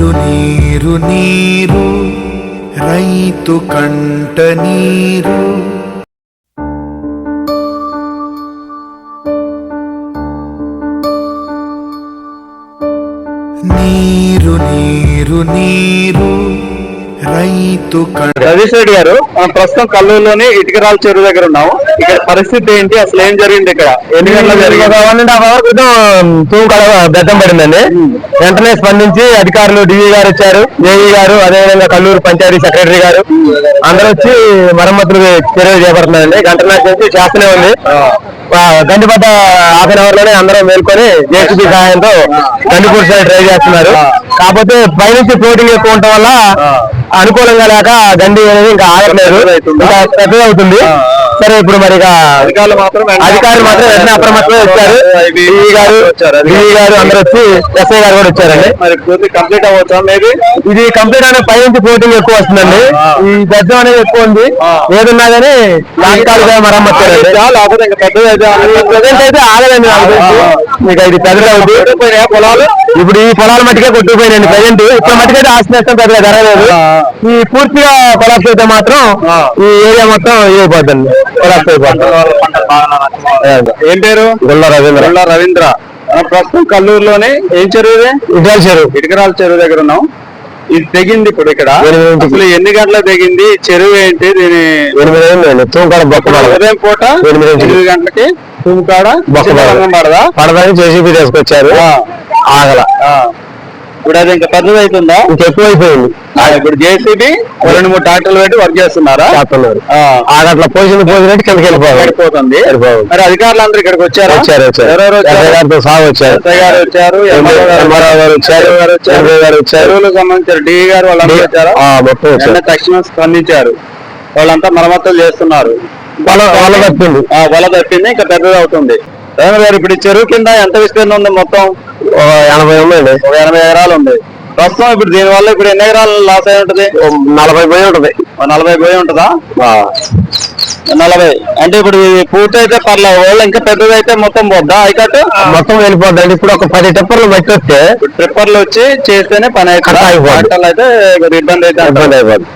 నీరు నీరు నీరు రైతు కంట నీరు. నీరు నీరు నీరు రైతు కంట రవీష్ రెడ్డి గారు మనం ప్రస్తుతం కల్లూరులోని ఇటుకరాల చెరువు దగ్గర ఉన్నాము. ఇక్కడ పరిస్థితి ఏంటి? అసలు ఏం జరిగింది ఇక్కడ? ఎన్ని గంటల జరిగింది? వన్ అండ్ హాఫ్ అవర్ క్రితం బెద్దం పడిందండి. వెంటనే స్పందించి అధికారులు డివి గారు వచ్చారు. ఏఈ గారు అదేవిధంగా కల్లూరు పంచాయతీ సెక్రటరీ గారు అందరూ వచ్చి మరమ్మతులు చర్యలు చేపడుతున్నారండి గంట నుంచి చేస్తూనే ఉంది. గండిపడ్డ హాఫ్ అన్ అవర్లోనే అందరం మేల్కొని జేసీబీ సహాయంతో గండి పూడ్చడానికి ట్రై చేస్తున్నారు. కాకపోతే పైనుంచి ఫ్లోటింగ్ ఎక్కువ ఉండటం వల్ల అనుకూలంగా లేక గండి అనేది ఇంకా ఆగట్లేదు. ఇంకా పెద్దది అవుతుంది. సరే ఇప్పుడు మరి ఇక అధికారులు మాత్రం వెంటనే- అధికారులు మాత్రం వెంటనే అప్రమత్తంగా వచ్చారు. డిఈ గారు. డిఈ గారు అందరూ వచ్చి ఎస్ఐ గారు కూడా వచ్చారండి. మరి పూర్తి కంప్లీట్ అవ్వచ్చా? మేబీ ఇది కంప్లీట్ అనే పై నుంచి ఫ్లోటింగ్ ఎక్కువ వస్తుందండి. ఈ గద్దెం అనేది ఎక్కువ ఉంది. ఏదున్నా గానీ తాత్కాలిక మరమ్మతు చేయాలండి. లేకపోతే ఇంకా పెద్దది అయితే ప్రజెంట్ అయితే ఆగదండి. మీకు ఇది పెద్దగా అవుతుంది. పొలాలు? ఇప్పుడు ఈ పొలాల మట్టికే కొట్టుకుపోయినండి ప్రజెంట్. ఇప్పుడు మట్టికైతే నష్టం పెద్దగా జరగలేదు. ఈ పూర్తిగా కొలాప్స్ అయితే మాత్రం. ఈ ఏరియా మొత్తం ఇదైపోతుంది కొలాప్స్ అయిపోతుంది ఏం పేరు? గుల్ల రవీంద్ర. గొల్ల రవీంద్ర. ప్రస్తుతం కల్లూరులోనే. ఏం చెరువు ఇటాల్ చెరువు. ఇటుకరాల చెరువు దగ్గర ఉన్నాం. ఇది తెగింది ఇప్పుడు ఇక్కడ. అసలు ఎన్ని గంటలకు తెగింది? చెరువు ఏంటి? దీని ఉదయం పూట ఎనిమిది గంటలకి తుమ్కాడ పడద. జేసీబీ తీసుకొచ్చారు. ఆగల. ఆ. ఇప్పుడు అది ఇంకా పెద్దది అవుతుందా ఇంకెక్కువ అయిపోయింది. ఆ, ఇప్పుడు జేసీబీ రెండు మూడు ట్రాక్టర్లు పెట్టి వర్క్ చేస్తున్నారా? చేస్తున్నారు. ఆ. ఆగట్ల పోసిన పోసినట్టు కిందకి వెళ్ళిపోవాలి. మరి అధికారులు అందరూ ఇక్కడికి వచ్చారా? వచ్చారు వచ్చారు. సాగు వచ్చారు? గారు వచ్చారు ఎంఆర్ఓ గారు వచ్చారు గారు వచ్చారు గారు వచ్చారు. చెరువులకు సంబంధించిన డి గారు వాళ్ళందరూ వచ్చారా? మొత్తం తక్షణం స్పందించారు. వాళ్ళంతా మరమ్మతులు చేస్తున్నారు. వాళ్ళ వాళ్ళ తప్పింది. వల తప్పింది ఇంకా పెద్దది అవుతుంది. రవీంద్ర గారు ఇప్పుడు ఈ చెరువు కింద ఎంత విస్తీర్ణం ఉంది మొత్తం? ఎనభై ఉందండి. ఒక ఎనభై ఎకరాలు ఉంది. ప్రస్తుతం ఇప్పుడు దీని వల్ల ఇప్పుడు ఎన్ని ఎకరాలు లాస్ అయి ఉంటది? నలభై పోయి ఉంటది. నలభై పోయి ఉంటుందా? ఆ, నలభై. అంటే ఇప్పుడు పూర్తి అయితే పర్లేదు. వాళ్ళు ఇంకా పెద్దది అయితే మొత్తం పోద్దా హైకట్టు మొత్తం వెళ్ళిపోద్దండి. ఇప్పుడు ఒక పది టెప్పర్లు బట్టి వస్తే ట్రిప్పర్లు వచ్చి చేస్తేనే పని అయితే అయితే ఇబ్బంది అయితే. ఇబ్బంది అయిపోద్ది.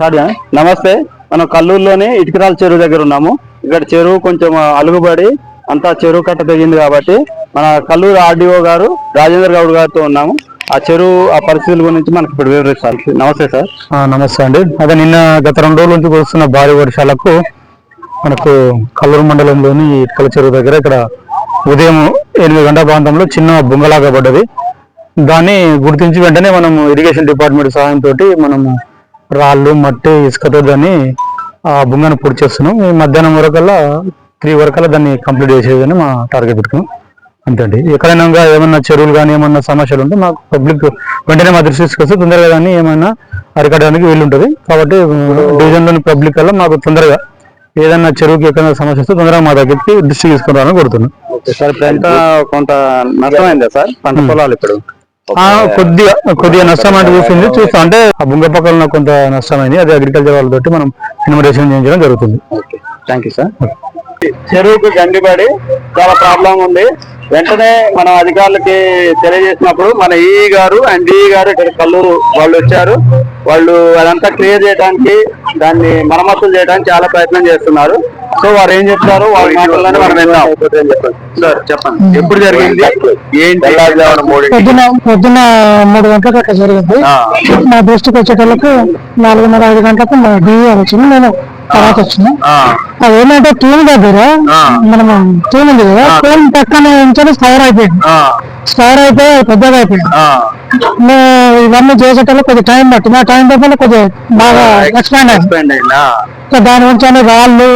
నమస్తే. మనం కల్లూరులోని ఇటుకరాల చెరువు దగ్గర ఉన్నాము. ఇక్కడ చెరువు కొంచెం అలుగుబడి అంతా చెరువు కట్ట తెగింది కాబట్టి మన కల్లూరు ఆర్డీఓ గారు రాజేంద్ర గౌడ్ గారితో ఉన్నాము. ఆ చెరువు ఆ పరిస్థితుల గురించి మనకి ఇప్పుడు వివరిస్తారు. నమస్తే సార్. నమస్తే అండి. అదే నిన్న గత రెండు రోజుల నుంచి కురుస్తున్న భారీ వర్షాలకు మనకు కల్లూరు మండలంలోని ఇటుకల చెరువు దగ్గర ఇక్కడ ఉదయం ఎనిమిది గంటల ప్రాంతంలో చిన్న బొంగలాగా పడ్డది. దాన్ని గుర్తించి వెంటనే మనం ఇరిగేషన్ డిపార్ట్మెంట్ సహాయంతో మనము రాళ్ళు మట్టి ఇసుకతో దాన్ని ఆ బొంగను పూర్తి చేస్తున్నాం. ఈ మధ్యాహ్నం వరకల్లా త్రీ వరకల్లా దాన్ని కంప్లీట్ చేసేదని మా టార్గెట్ పెట్టుకున్నాం. అంతే అండి. ఎక్కడైనా ఏమన్నా చెరువులు కానీ ఏమన్నా సమస్యలు ఉంటే మాకు పబ్లిక్ వెంటనే మా దృష్టి తీసుకొస్తే తొందరగా దాన్ని ఏమైనా అరికట్టడానికి వీలుంటుంది. కాబట్టి డివిజన్లోని పబ్లిక్ వల్ల మాకు తొందరగా ఏదైనా చెరువుకి ఎక్కడైనా సమస్య వస్తే తొందరగా మా దగ్గరికి దృష్టి తీసుకుని రావాలని కోరుతున్నాం సార్ ఇప్పుడు ఎంత కొంత నష్టమైందా సార్? పంట పొలాలు ఇప్పుడు? కొద్దిగా కొద్దిగా నష్టం అంటే చూసింది చూస్తాం. అంటే ఆ బుంగ పక్కన కొంత నష్టమైంది అది అగ్రికల్చర్ వాళ్ళతోటి మనం ఇన్వెస్టిగేషన్ చేయించడం జరుగుతుంది. థ్యాంక్ యూ సార్ చెరువుకు గండిపడి చాలా ప్రాబ్లం ఉంది. వెంటనే మనం అధికారులకి తెలియజేసినప్పుడు మన ఈఈ గారు అండ్ డిఈ గారు ఇక్కడ కల్లూరు వాళ్ళు వచ్చారు. వాళ్ళు అదంతా క్లియర్ చేయడానికి దాన్ని మరమ్మతులు చేయడానికి చాలా ప్రయత్నం చేస్తున్నారు. సో వారు ఏం చెప్తారు? వాళ్ళ మాటల్లోనే మనం విన్నాం. సార్ చెప్పండి. ఎప్పుడు జరిగింది? ఏంటి? పొద్దున పొద్దున మూడు గంటలకు అట్లా జరిగింది. ఆ. మా దృష్టికి వచ్చేటోళ్ళకు నాలుగున్నర ఐదు గంటలకు మా డివి వచ్చింది. నేను తర్వాత వచ్చిన. ఆ, అది ఏంటంటే తూము దగ్గర. మనం తూము ఉంది కదా. తూము పక్కన ఉంచని స్టవర్ అయిపోయింది. ఆ, స్టవర్ అయిపోయి పెద్దగా అయిపోయింది. ఇవన్నీ చేసేటప్పుడు కొద్దిగా టైం పట్టింది. ఆ టైం పట్టిన కొద్దిగా బాగా ఎక్స్పాండ్ అయింది. దాని నుంచి రాళ్ళు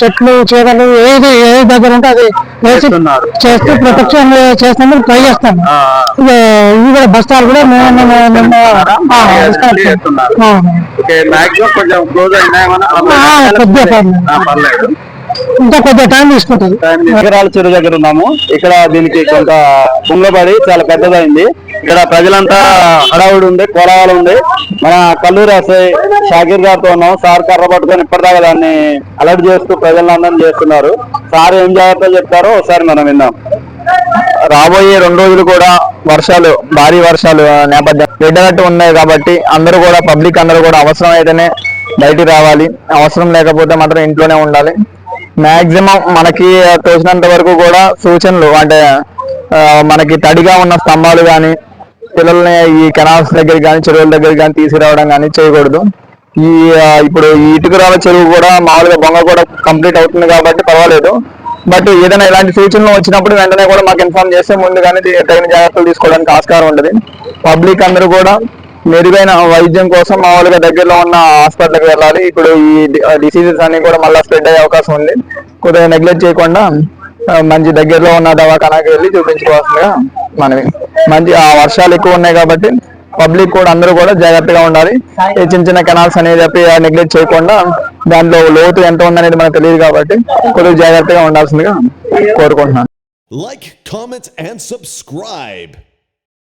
చెట్లు చీరలు ఏది ఏది దగ్గర ఉంటే అది వేసి. చేస్తూ ప్రొటెక్షన్ చేసినందుకు ట్రై ఇక ఇవి కూడా బస్తాలు కూడా మేము కొద్దిగా ఇంకా టైం తీసుకుంటుంది చెరువు దగ్గర ఉన్నాము. ఇక్కడ దీనికి కొంత కుంగబడి చాలా పెద్దదైంది. ఇక్కడ ప్రజలంతా హడావుడి ఉంది కోలాహలం ఉంది మన కల్లూరు అసై షాకీర్ గారితో ఉన్నాం. సార్ కర్ర పట్టుకొని ఇప్పటిదాకా దాన్ని అలర్ట్ చేస్తూ ప్రజలందరినీ చేస్తున్నారు. సార్ ఏం జాగ్రత్తలు చెప్తారో ఒకసారి మనం విందాం. రాబోయే రెండు రోజులు కూడా వర్షాలు భారీ వర్షాలు నేపథ్యం. రెడ్డనట్టు ఉన్నాయి కాబట్టి అందరూ కూడా పబ్లిక్ అందరూ కూడా అవసరం అయితేనే బయటికి రావాలి. అవసరం లేకపోతే మాత్రం ఇంట్లోనే ఉండాలి. మ్యాక్సిమం మనకి తోచినంత వరకు కూడా సూచనలు అంటే మనకి తడిగా ఉన్న స్తంభాలు కానీ పిల్లల్ని ఈ కెనాల్స్ దగ్గర కానీ చెరువుల దగ్గర కానీ తీసుకురావడం కానీ చేయకూడదు. ఈ ఇప్పుడు ఈ ఇటుకరాల చెరువు కూడా మామూలుగా బొంగ కూడా కంప్లీట్ అవుతుంది కాబట్టి పర్వాలేదు. బట్ ఏదైనా ఇలాంటి సూచనలు వచ్చినప్పుడు వెంటనే కూడా మాకు ఇన్ఫార్మ్ చేస్తే ముందుగానే తగిన జాగ్రత్తలు తీసుకోవడానికి ఆస్కారం ఉంటుంది. పబ్లిక్ అందరూ కూడా మెరుగైన వైద్యం కోసం మామూలుగా దగ్గరలో ఉన్న హాస్పిటల్కి వెళ్ళాలి. ఇప్పుడు ఈ డిసీజెస్ అన్ని కూడా మళ్ళీ స్ప్రెడ్ అయ్యే అవకాశం ఉంది. కొద్దిగా నెగ్లెక్ట్ చేయకుండా మంచి దగ్గరలో ఉన్న దవాఖానాకి వెళ్ళి చూపించుకోవాల్సిందిగా మనవి. మంచి ఆ వర్షాలు ఎక్కువ ఉన్నాయి కాబట్టి పబ్లిక్ కూడా అందరూ కూడా జాగ్రత్తగా ఉండాలి. ఈ చిన్న చిన్న కెనాల్స్ అనేది చెప్పి నెగ్లెక్ట్ చేయకుండా దాంట్లో లోతు ఎంత ఉందనేది మనకు తెలియదు కాబట్టి కొద్దిగా జాగ్రత్తగా ఉండాల్సిందిగా కోరుకుంటున్నాను. Like comments and subscribe